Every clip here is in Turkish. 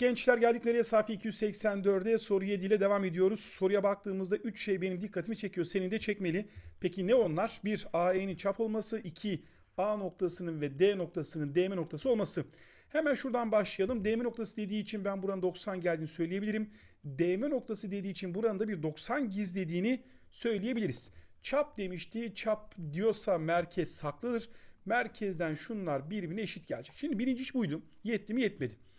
gençler geldik nereye? Sayfa 284'e soru 7 ile devam ediyoruz. Soruya baktığımızda 3 şey benim dikkatimi çekiyor. Senin de çekmeli. Peki ne onlar? 1. AE'nin çap olması. 2. A noktasının ve D noktasının DM noktası olması. Hemen şuradan başlayalım. DM noktası dediği için ben buranın 90 geldiğini söyleyebilirim. DM noktası dediği için buranın da bir 90 gizlediğini söyleyebiliriz. Çap demişti. Çap diyorsa merkez saklıdır. Merkezden şunlar birbirine eşit gelecek. Şimdi birinci iş buydu. Yetti mi yetmedi.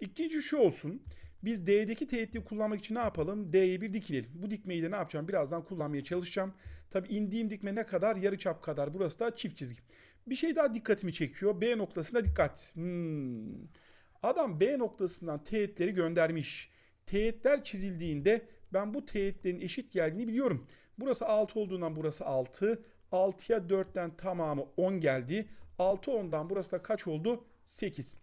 İkinci şu olsun. Biz D'deki teğetliği kullanmak için ne yapalım? D'ye bir dikilelim. Bu dikmeyi de ne yapacağım? Birazdan kullanmaya çalışacağım. Tabi indiğim dikme ne kadar? Yarı çap kadar. Burası da çift çizgi. Bir şey daha dikkatimi çekiyor. B noktasına dikkat. Hmm. Adam B noktasından teğetleri göndermiş. Teğetler çizildiğinde ben bu teğetlerin eşit geldiğini biliyorum. Burası 6 olduğundan burası 6. 6'ya 4'ten tamamı 10 geldi. 6 10'dan burası da kaç oldu? 8.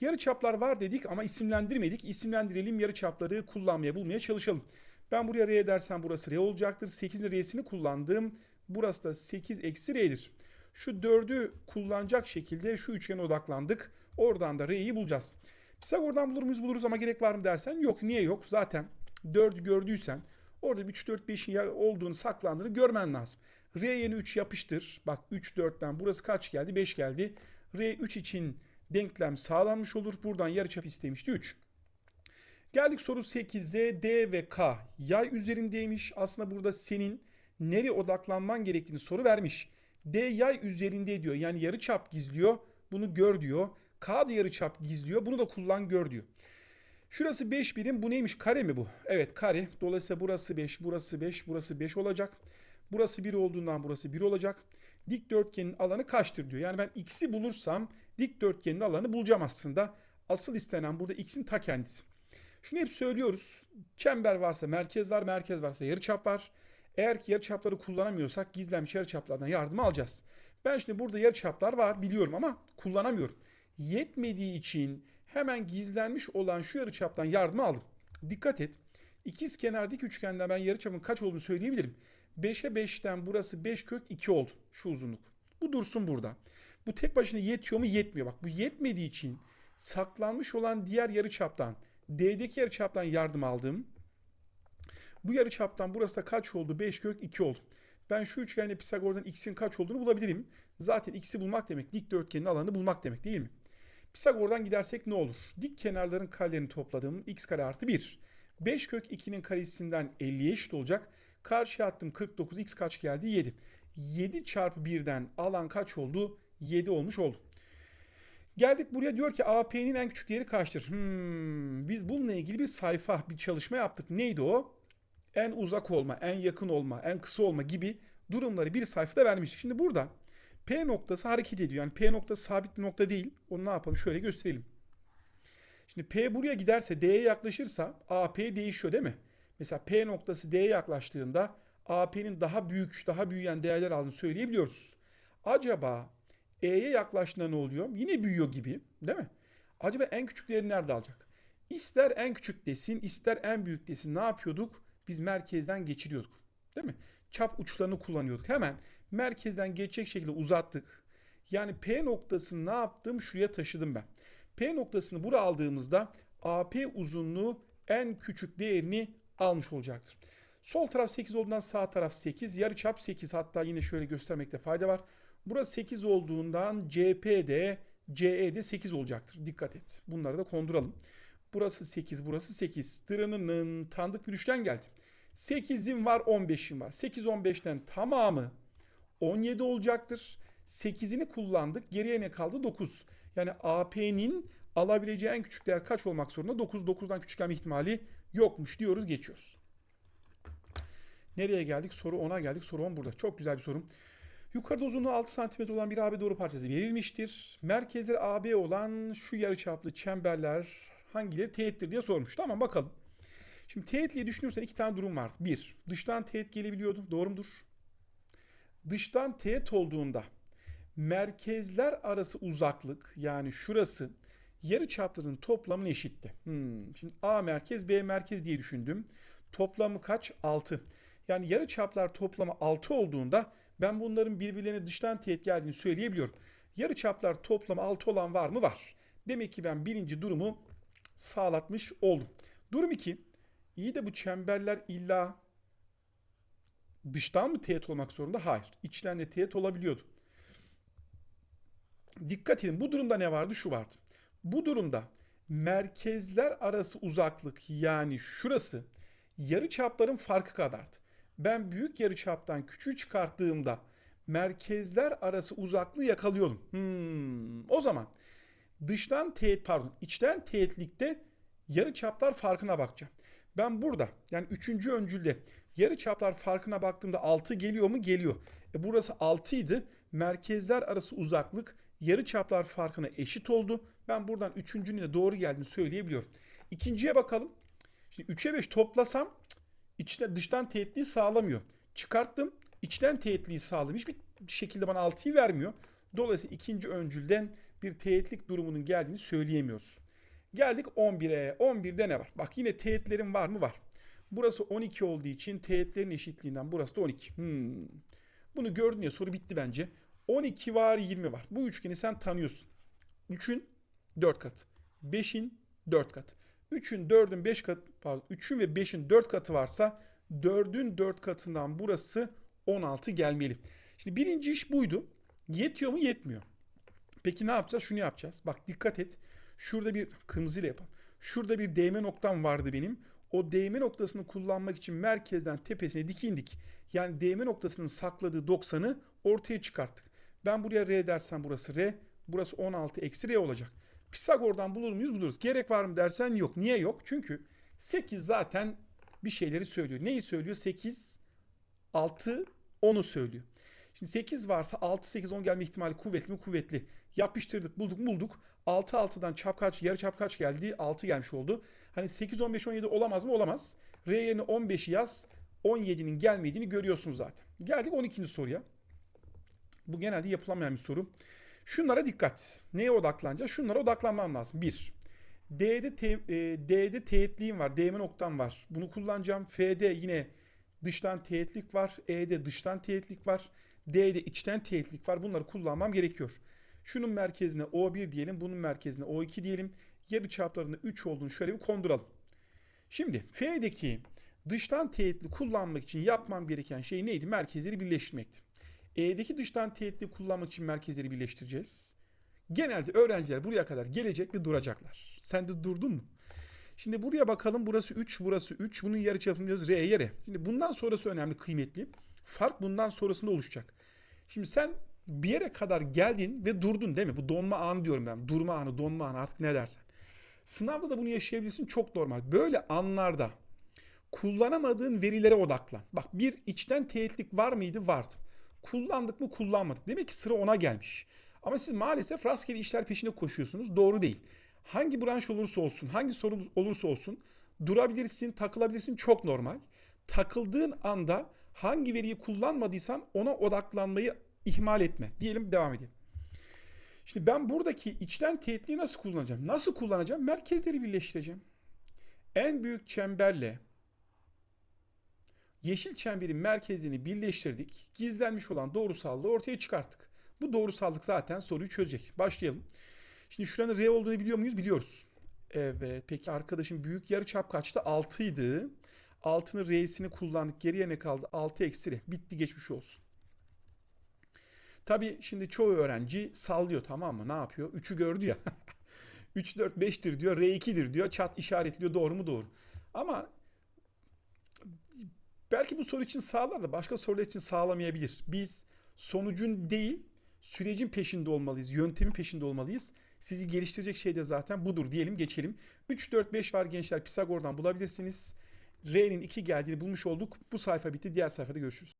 Yarı çaplar var dedik ama isimlendirmedik. İsimlendirelim yarı çapları kullanmaya bulmaya çalışalım. Ben buraya R dersem burası R olacaktır. 8'in R'sini kullandım. Burası da 8 eksi R'dir. Şu 4'ü kullanacak şekilde şu üçgene odaklandık. Oradan da R'yi bulacağız. Pisagor'dan bulur muyuz buluruz ama gerek var mı dersen yok. Niye yok? Zaten 4'ü gördüysen orada 3, 4, 5'in olduğunu saklandığını görmen lazım. R yeni 3 yapıştır. Bak 3, 4'ten burası kaç geldi? 5 geldi. R 3 için denklem sağlanmış olur. Buradan yarıçap istemişti 3. Geldik soru 8'e D ve K yay üzerindeymiş. Aslında burada senin nereye odaklanman gerektiğini soru vermiş. D yay üzerinde diyor. Yani yarıçap gizliyor. Bunu gör diyor. K da yarıçap gizliyor. Bunu da kullan gör diyor. Şurası 5 birim. Bu neymiş? Kare mi bu? Evet kare. Dolayısıyla burası 5, burası 5, burası 5 olacak. Burası 1 olduğundan burası 1 olacak. Dikdörtgenin alanı kaçtır diyor. Yani ben x'i bulursam dikdörtgenin alanı bulacağım aslında. Asıl istenen burada x'in ta kendisi. Şunu hep söylüyoruz. Çember varsa merkez var, merkez varsa yarıçap var. Eğer ki yarıçapları kullanamıyorsak gizlenmiş yarıçaplardan yardım alacağız. Ben şimdi burada yarıçaplar var biliyorum ama kullanamıyorum. Yetmediği için hemen gizlenmiş olan şu yarıçaptan yardım aldım. Dikkat et. İkiz kenardaki üçgenden ben yarıçapın kaç olduğunu söyleyebilirim. 5'e 5'ten burası 5 kök 2 oldu şu uzunluk. Bu dursun burada. Bu tek başına yetiyor mu? Yetmiyor. Bak bu yetmediği için saklanmış olan diğer yarıçaptan D'deki yarıçaptan yardım aldım. Bu yarıçaptan burası da kaç oldu? 5 kök 2 oldu. Ben şu üçgende Pisagor'dan x'in kaç olduğunu bulabilirim. Zaten x'i bulmak demek dikdörtgenin alanını bulmak demek değil mi? Pisagor'dan gidersek ne olur? Dik kenarların karelerini topladım. x kare artı 1. 5 kök 2'nin karesinden 50'ye eşit olacak. Karşıya attım 49. X kaç geldi? 7. 7 çarpı 1'den alan kaç oldu? 7 olmuş oldu. Geldik buraya diyor ki AP'nin en küçük değeri kaçtır? Hmm, biz bununla ilgili bir sayfa, bir çalışma yaptık. Neydi o? En uzak olma, en yakın olma, en kısa olma gibi durumları bir sayfada vermiştik. Şimdi burada P noktası hareket ediyor. Yani P noktası sabit bir nokta değil. Onu ne yapalım? Şöyle gösterelim. Şimdi P buraya giderse D'ye yaklaşırsa AP değişiyor değil mi? Mesela P noktası D'ye yaklaştığında AP'nin daha büyük, daha büyüyen değerler aldığını söyleyebiliyoruz. Acaba E'ye yaklaştığında ne oluyor? Yine büyüyor gibi değil mi? Acaba en küçük değeri nerede alacak? İster en küçük desin, ister en büyük desin. Ne yapıyorduk? Biz merkezden geçiriyorduk. Değil mi? Çap uçlarını kullanıyorduk. Hemen merkezden geçecek şekilde uzattık. Yani P noktasını ne yaptım? Şuraya taşıdım ben. P noktasını buraya aldığımızda AP uzunluğu en küçük değerini almış olacaktır. Sol taraf 8 olduğundan sağ taraf 8. Yarı çap 8 hatta yine şöyle göstermekte fayda var. Burası 8 olduğundan CP'de CE'de 8 olacaktır. Dikkat et. Bunları da konduralım. Burası 8, burası 8. Dırınının tanıdık bir üçgen geldi. 8'im var, 15'im var. 8 15'ten tamamı 17 olacaktır. 8'ini kullandık. Geriye ne kaldı? 9. Yani AP'nin alabileceği en küçük değer kaç olmak zorunda? 9. 9'dan küçük gelme ihtimali yokmuş diyoruz geçiyoruz. Nereye geldik? Soru 10'a geldik. Soru 10 burada. Çok güzel bir sorum. Yukarıda uzunluğu 6 cm olan bir AB doğru parçası verilmiştir. Merkezleri AB olan şu yarıçaplı çemberler hangileri teğettir diye sormuş. Tamam bakalım. Şimdi teğetliği düşünürsen iki tane durum var. Bir, dıştan teğet gelebiliyordu. Doğru mudur? Dıştan teğet olduğunda merkezler arası uzaklık yani şurası yarı çapların toplamına eşitti. Hmm, şimdi A merkez B merkez diye düşündüm. Toplamı kaç? 6. Yani yarı çaplar toplamı 6 olduğunda ben bunların birbirlerine dıştan teğet geldiğini söyleyebiliyorum. Yarı çaplar toplamı 6 olan var mı? Var. Demek ki ben birinci durumu sağlatmış oldum. Durum 2. İyi de bu çemberler illa dıştan mı teğet olmak zorunda? Hayır. İçten de teğet olabiliyordu. Dikkat edin bu durumda ne vardı? Şu vardı. Bu durumda merkezler arası uzaklık yani şurası yarı çapların farkı kadardı. Ben büyük yarı çaptan küçüğü çıkarttığımda merkezler arası uzaklığı yakalıyordum. Hmm, o zaman dıştan teğet pardon içten teğetlikte yarı çaplar farkına bakacağım. Ben burada yani üçüncü öncülde yarı çaplar farkına baktığımda 6 geliyor mu? Geliyor. E burası 6 idi. Merkezler arası uzaklık yarı çaplar farkına eşit oldu. Ben buradan üçüncünün de doğru geldiğini söyleyebiliyorum. İkinciye bakalım. Şimdi 3'e 5 toplasam içten dıştan teğetliği sağlamıyor. Çıkarttım. içten teğetliği sağlamıyor. Hiçbir şekilde bana 6'yı vermiyor. Dolayısıyla ikinci öncülden bir teğetlik durumunun geldiğini söyleyemiyoruz. Geldik 11'e. 11'de ne var? Bak yine teğetlerim var mı? Var. Burası 12 olduğu için teğetlerin eşitliğinden burası da 12. Hmm. Bunu gördün ya soru bitti bence. 12 var 20 var. Bu üçgeni sen tanıyorsun. 3'ün 4 katı. 5'in 4 katı. 3'ün 4'ün 5 katı pardon 3'ün ve 5'in 4 katı varsa 4'ün 4 katından burası 16 gelmeli. Şimdi birinci iş buydu. Yetiyor mu? Yetmiyor. Peki ne yapacağız? Şunu yapacağız. Bak dikkat et. Şurada bir kırmızıyla yapalım. Şurada bir değme noktam vardı benim. O değme noktasını kullanmak için merkezden tepesine dik indik. Yani değme noktasının sakladığı 90'ı ortaya çıkarttık. Ben buraya R dersem burası R. Burası 16 eksi R olacak. Pisagor'dan bulur muyuz? Buluruz. Gerek var mı dersen yok. Niye yok? Çünkü 8 zaten bir şeyleri söylüyor. Neyi söylüyor? 8, 6, 10'u söylüyor. Şimdi 8 varsa 6, 8, 10 gelme ihtimali kuvvetli mi? Kuvvetli. Yapıştırdık, bulduk, bulduk. 6, 6'dan çap kaç, yarı çap kaç geldi? 6 gelmiş oldu. Hani 8, 15, 17 olamaz mı? Olamaz. R yerine 15'i yaz. 17'nin gelmediğini görüyorsunuz zaten. Geldik 12. soruya. Bu genelde yapılamayan bir soru. Şunlara dikkat. Neye odaklanacağız? Şunlara odaklanmam lazım. 1. D'de, te, e, D'de teğetliğim var. D'me noktam var. Bunu kullanacağım. F'de yine dıştan teğetlik var. E'de dıştan teğetlik var. D'de içten teğetlik var. Bunları kullanmam gerekiyor. Şunun merkezine O1 diyelim. Bunun merkezine O2 diyelim. Yarı çaplarında 3 olduğunu şöyle bir konduralım. Şimdi F'deki dıştan teğetli kullanmak için yapmam gereken şey neydi? Merkezleri birleştirmekti. E'deki dıştan teğetli kullanmak için merkezleri birleştireceğiz. Genelde öğrenciler buraya kadar gelecek ve duracaklar. Sen de durdun mu? Şimdi buraya bakalım. Burası 3, burası 3. Bunun yarı çapını diyoruz R'ye R. Şimdi bundan sonrası önemli, kıymetli. Fark bundan sonrasında oluşacak. Şimdi sen bir yere kadar geldin ve durdun değil mi? Bu donma anı diyorum ben. Durma anı, donma anı artık ne dersen. Sınavda da bunu yaşayabilirsin çok normal. Böyle anlarda kullanamadığın verilere odaklan. Bak bir içten teğetlik var mıydı? Vardı. Kullandık mı? Kullanmadık. Demek ki sıra ona gelmiş. Ama siz maalesef rastgele işler peşinde koşuyorsunuz. Doğru değil. Hangi branş olursa olsun, hangi soru olursa olsun durabilirsin, takılabilirsin çok normal. Takıldığın anda hangi veriyi kullanmadıysan ona odaklanmayı ihmal etme. Diyelim devam edelim. Şimdi ben buradaki içten teğetliği nasıl kullanacağım? Nasıl kullanacağım? Merkezleri birleştireceğim. En büyük çemberle yeşil çemberin merkezini birleştirdik. Gizlenmiş olan doğrusallığı ortaya çıkarttık. Bu doğrusallık zaten soruyu çözecek. Başlayalım. Şimdi şuranın R olduğunu biliyor muyuz? Biliyoruz. Evet. Peki arkadaşım büyük yarı çap kaçtı? 6 idi. 6'nın R'sini kullandık. Geriye ne kaldı? 6 eksi R. Bitti geçmiş olsun. Tabi şimdi çoğu öğrenci sallıyor tamam mı? Ne yapıyor? 3'ü gördü ya. 3, 4, 5'tir diyor. R2'dir diyor. Çat işaretliyor. Doğru mu? Doğru. Ama belki bu soru için sağlar da başka sorular için sağlamayabilir. Biz sonucun değil sürecin peşinde olmalıyız. Yöntemin peşinde olmalıyız. Sizi geliştirecek şey de zaten budur diyelim geçelim. 3, 4, 5 var gençler Pisagor'dan bulabilirsiniz. R'nin 2 geldiğini bulmuş olduk. Bu sayfa bitti. Diğer sayfada görüşürüz.